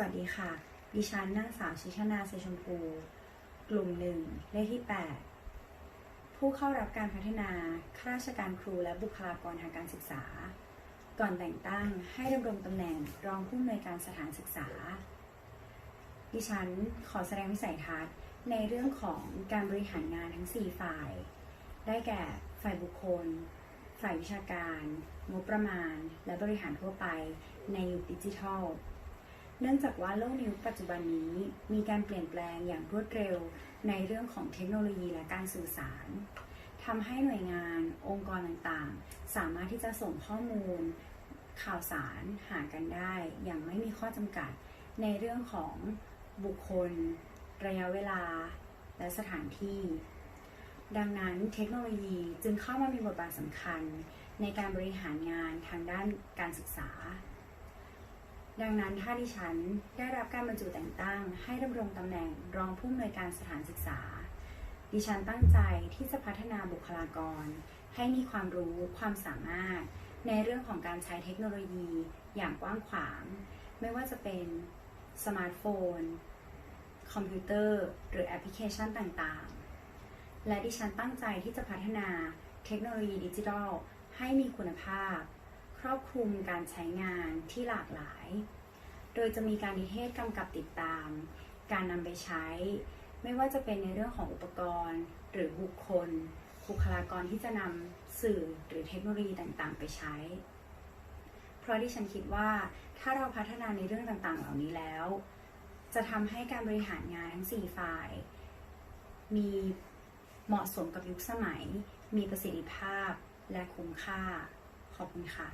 สวัสดีค่ะ ดิฉันนางสาวชิชนาเซชมพู กลุ่มหนึ่งเลขที่ 8 ผู้เข้ารับการพัฒนาข้าราชการครูและบุคลากรทางการศึกษา ก่อนแต่งตั้งให้ดำรงตำแหน่งรองผู้อำนวยการสถานศึกษา ดิฉันขอแสดงวิสัยทัศน์ในเรื่องของการบริหารงานทั้ง 4 ฝ่าย ได้แก่ฝ่ายบุคคล ฝ่ายวิชาการ งบประมาณ และบริหารทั่วไปในยุคดิจิทัล เนื่องจากว่าโลกในยุคปัจจุบันนี้มีการเปลี่ยนแปลงอย่างรวดเร็วในเรื่องของเทคโนโลยีและการสื่อสารทำให้หน่วยงานองค์กรต่างๆ สามารถที่จะส่งข้อมูล ข่าวสารหากันได้ อย่างไม่มีข้อจำกัดในเรื่องของบุคคล ระยะเวลา และสถานที่ ดังนั้นเทคโนโลยีจึงเข้ามามีบทบาทสำคัญ ในการบริหารงานทางด้านการศึกษา ดังนั้นถ้าดิฉันได้รับการบรรจุแต่งตั้ง ให้ดำรงตำแหน่งรองผู้อำนวยการสถานศึกษา ดิฉันตั้งใจที่จะพัฒนาบุคลากร ให้มีความรู้ความสามารถ ในเรื่องของการใช้เทคโนโลยีอย่างกว้างขวาง ไม่ว่าจะเป็นสมาร์ทโฟน คอมพิวเตอร์ หรือแอปพลิเคชันต่างๆ และดิฉันตั้งใจที่จะพัฒนาเทคโนโลยีดิจิทัลให้มีคุณภาพ ครอบคลุมการใช้งานที่หลากหลาย โดยจะมีการนิเทศกำกับติดตาม การนำไปใช้ ไม่ว่าจะเป็นในเรื่องของอุปกรณ์ หรือบุคคล บุคลากรที่จะนำสื่อหรือเทคโนโลยีต่างๆ ไปใช้ เพราะที่ฉันคิดว่าถ้าเราพัฒนาในเรื่องต่างๆ เหล่านี้แล้ว จะทำให้การบริหารงานทั้ง 4 ฝ่าย มีเหมาะสมกับยุคสมัย มีประสิทธิภาพและคุ้มค่า ขอบคุณค่ะ